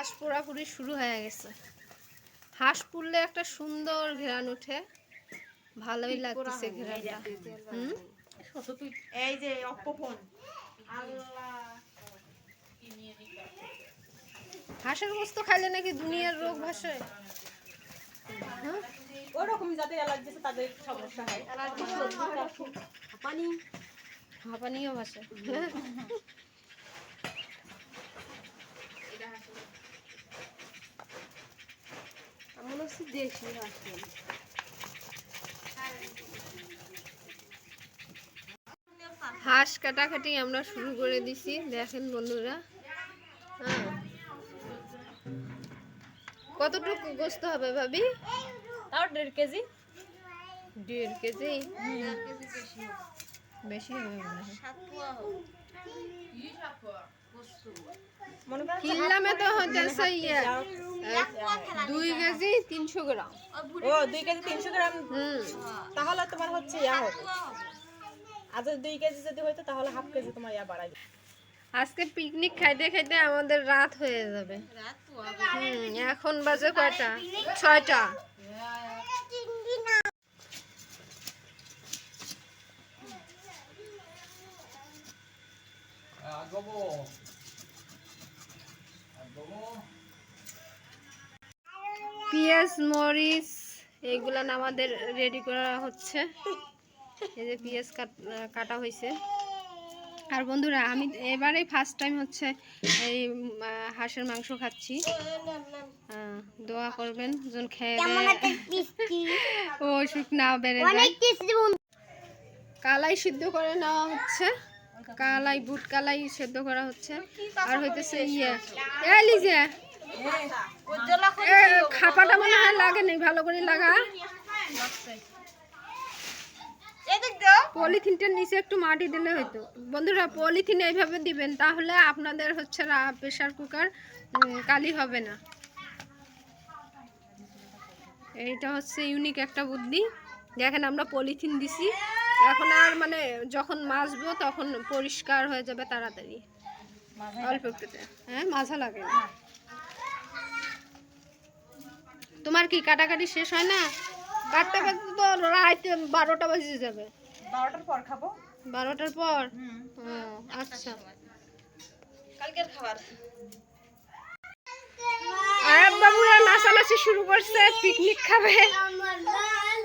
হাঁস পুরাপুরি শুরু হয়ে গেছে। হাঁস পুড়লে একটা সুন্দর ঘেরান উঠে ভালোই লাগতেছে ঘেরানটা। হুম? এই যে অপ্পো ফোন। আল্লাহ। হাঁসের গোস্ত খাইলে নাকি দুনিয়ার রোগ ভাসে? হ্যাঁ? ওরকম যাদের অ্যালার্জি আছে তাদের সমস্যা হয়। পানি। হাঁপানিও ভাসে। হচ্ছে দেশি হাঁস হাঁস কাটাকাটি আমরা শুরু করে দিছি দেখেন বন্ধুরা। হ্যাঁ। কতটুকু গোস্ত হবে ভাবি? তাও দেড় কেজি। দেড় কেজি? বেশি হবে। মনে হয়। মনে তো হচ্ছে দুই কেজি তিনশো গ্রাম। ও দুই কেজি তিনশো গ্রাম? হুম। তাহলে তোমার হচ্ছে ইয়া হবে। যদি দুই কেজি যদি হইতো তাহলে হাফ কেজি তোমার ইয়া বাড়াই আজকে পিকনিক খাইতে খাইতে আমাদের রাত হয়ে যাবে। হুম এখন বাজে কয়টা? ছয়টা। পেঁয়াজ মরিচ এইগুলা না আমাদের রেডি করা হচ্ছে। এই যে পেঁয়াজ কাট- হয়েছে আর বন্ধুরা আমি এবারেই ফার্স্ট টাইম হচ্ছে এই হাঁসের মাংস খাচ্ছি। দোয়া করবেন যেন খেয়ে অসুখ না বেড়ে যায়। কালাই সিদ্ধ করে নেওয়া হচ্ছে। কালাই বুট কালাই সেদ্ধ করা হচ্ছে। আর হইতেছে ইয়ে। লিজে। খাপাটা মনে হয় লাগে নেই ভালো করে লাগা। পলিথিনটার নিচে একটু মাটি দিলে হতো বন্ধুরা পলিথিন এইভাবে দিবেন তাহলে আপনাদের হচ্ছে প্রেশার কুকার কালি হবে না। এইটা হচ্ছে ইউনিক একটা বুদ্ধি। দেখেন আমরা পলিথিন দিছি। এখন আর মানে যখন মাজবো তখন পরিষ্কার হয়ে যাবে তাড়াতাড়ি। অল্প একটুতে। হ্যাঁ মাজা লাগে না। তোমার কি কাটাকাটি শেষ হয় না? কাটতে কাটতে তো রাত বারোটা বাজে যাবে। বারোটার পর খাব। বারোটার পর? আচ্ছা। কালকের খাবার। আয়াব বাবুরা নাচানাচি শুরু করছে পিকনিক খাবে।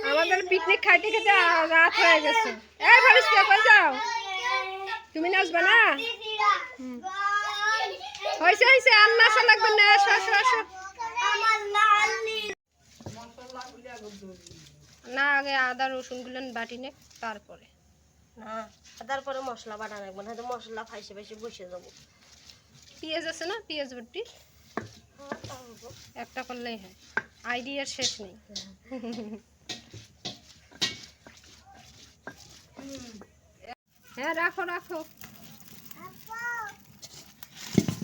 আমাদের পিকনিক খাইতে খেতে রাত হয়ে গেছে। এই ভাবিস কই যাও? তুমি নাচবে না? হয়েছে হয়েছে আর নাচা লাগবে না। আসো আসো না আগে আদা রসুন গুলেন বাটি নে তারপরে। না তারপরে মশলা বাটা রাখব না মশলা ফাইসে ফাইসে বসে যাব। পেঁয়াজ আছে না পেঁয়াজ বাটি একটা করলেই হয় আইডিয়ার শেষ নেই। হ্যাঁ রাখো রাখো।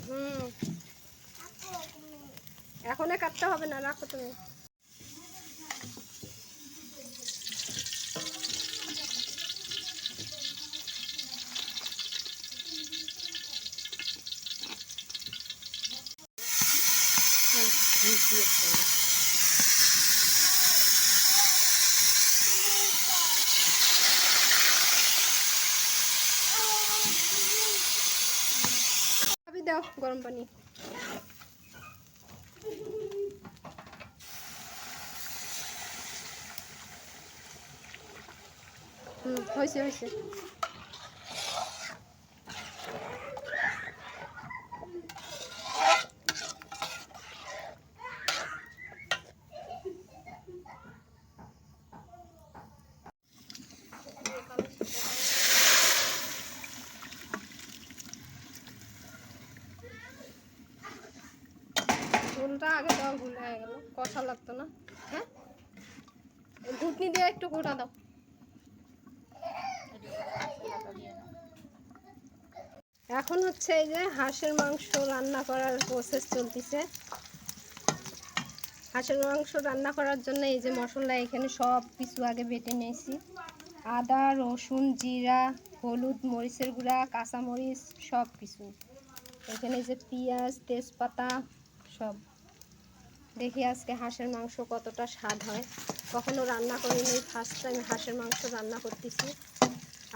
হুম। এখনই কাটতে হবে না রাখো তুমি। দাও গরম পানি। হুম হয়েছে হয়েছে ঝোলটা আগে দেওয়া ভুল হয়ে গেল কষা লাগতো না হ্যাঁ এই ঘুটনি দিয়ে একটু দাও। এখন হচ্ছে এই যে হাঁসের মাংস রান্না করার প্রসেস চলতেছে। হাঁসের মাংস রান্না করার জন্য এই যে মশলা, এখানে সব কিছু আগে বেটে নিয়েছি। আদা, রসুন, জিরা, হলুদ, মরিচের গুঁড়া, কাঁচামরিচ, সব কিছু। এখানে যে পেঁয়াজ, তেজপাতা, সব। দেখি আজকে হাঁসের মাংস কতটা স্বাদ হয়। কখনো রান্না করিনি ফার্স্ট টাইম হাঁসের মাংস রান্না করতেছি।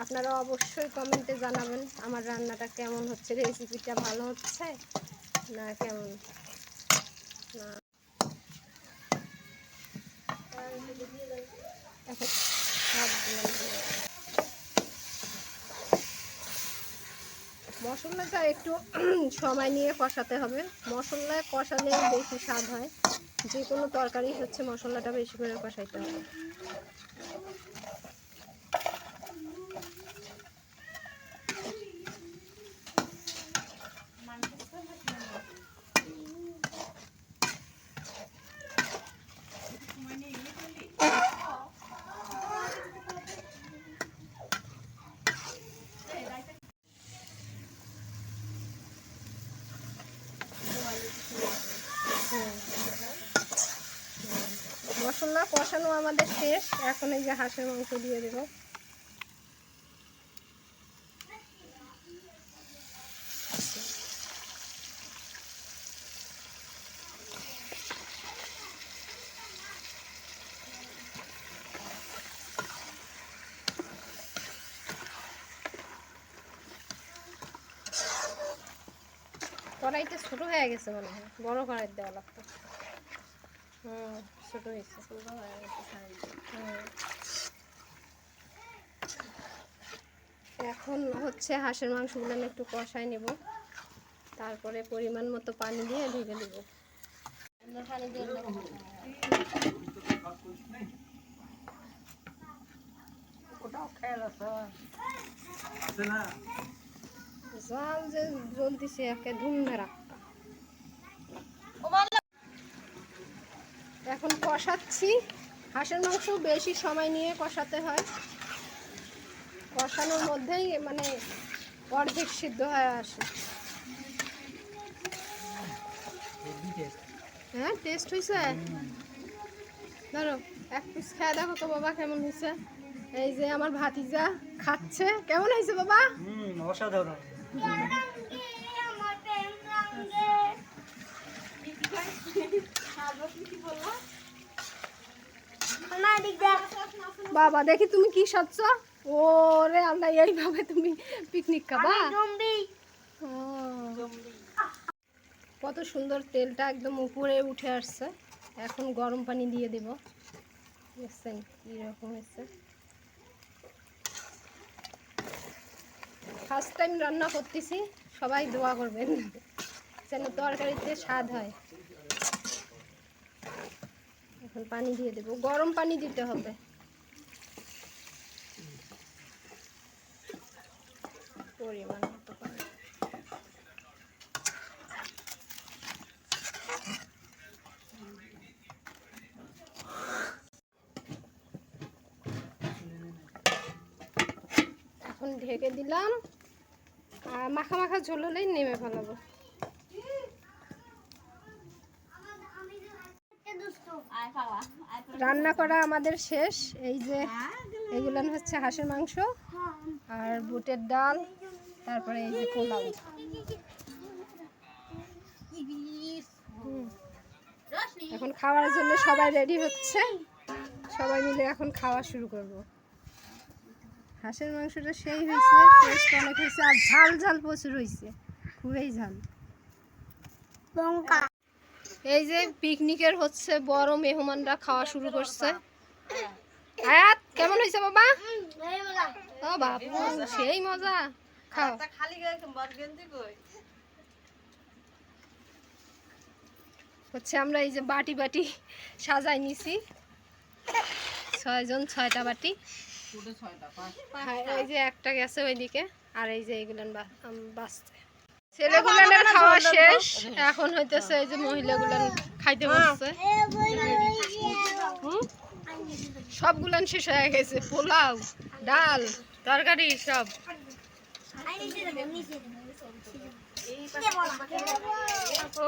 আপনারা অবশ্যই কমেন্টে জানাবেন আমার রান্নাটা কেমন হচ্ছে রেসিপিটা ভালো হচ্ছে না কেমন? না। এখন সব দিলাম দিয়ে। মশলাটা একটু সময় নিয়ে কষাতে হবে। মশলা কষালে বেশি স্বাদ হয়। যে কোনো তরকারি হচ্ছে মশলাটা বেশি করে কষাইতে হবে মশলা কষানো আমাদের শেষ। এখন এই যে হাঁসের মাংস দিয়ে দেবো। কড়াইটা ছোট হয়ে গেছে মনে হয়। বড় কড়াই দেওয়া লাগতো হুম। ছোট হয়েছে। এখন হচ্ছে হাঁসের মাংসগুলো আমি একটু কষাই নেব। তারপরে পরিমাণ মতো পানি দিয়ে ঢেকে দেবো। জল যে জ্বলতেছে একে ধুম রাখতা এখন কষাচ্ছি। হাঁসের মাংস বেশি সময় নিয়ে কষাতে হয়। কষানোর মধ্যেই মানে অর্ধেক সিদ্ধ হয়ে আসে। হ্যাঁ টেস্ট হয়েছে ধরো এক পিস খেয়ে দেখো তো বাবা কেমন হয়েছে এই যে আমার ভাতিজা খাচ্ছে। কেমন হয়েছে বাবা? হুম অসাধারণ। বাবা দেখি তুমি কি সাজছ? ওরে আল্লাহ এইভাবে তুমি পিকনিক খাবা? কত সুন্দর তেলটা একদম উপরে উঠে আসছে। এখন গরম পানি দিয়ে দেব। দেখছেন কীরকম হয়েছে। ফার্স্ট টাইম রান্না করতেছি সবাই দোয়া করবেন। যেন তরকারিতে স্বাদ হয়। এখন পানি দিয়ে দেব। গরম পানি দিতে হবে। এখন ঢেকে দিলাম। আর মাখা মাখা ঝোল হলেই নেমে ফেলাবো। রান্না করা আমাদের শেষ। এই যে, এগুলো হচ্ছে হাঁসের মাংস আর বুটের ডাল, তারপরে এই যে পোলাও। এখন খাওয়ার জন্য সবাই রেডি হচ্ছে। সবাই মিলে এখন খাওয়া শুরু করব। হাঁসের মাংসটা সেই হয়েছে টেস্ট অনেক হয়েছে, আর ঝাল ঝাল প্রচুর হয়েছে। খুবই ঝাল। এই যে পিকনিকের হচ্ছে বড় মেহমানরা খাওয়া শুরু করছে। আয়াত কেমন হয়েছে বাবা? ও বাবু সেই মজা। খাও। হচ্ছে আমরা এই যে বাটি বাটি সাজাই নিছি। ছয়জন ছয়টা বাটি। হ্যাঁ, এই যে একটা গেছে ওইদিকে আর এই যে এইগুলান বা- বাঁচছে। ছেলেগুলানের খাওয়া শেষ। এখন হইতেছে এই যে মহিলাগুলান খাইতে বসছে। হুম? সবগুলান শেষ হয়ে গেছে। পোলাও ডাল তরকারি সব। ও।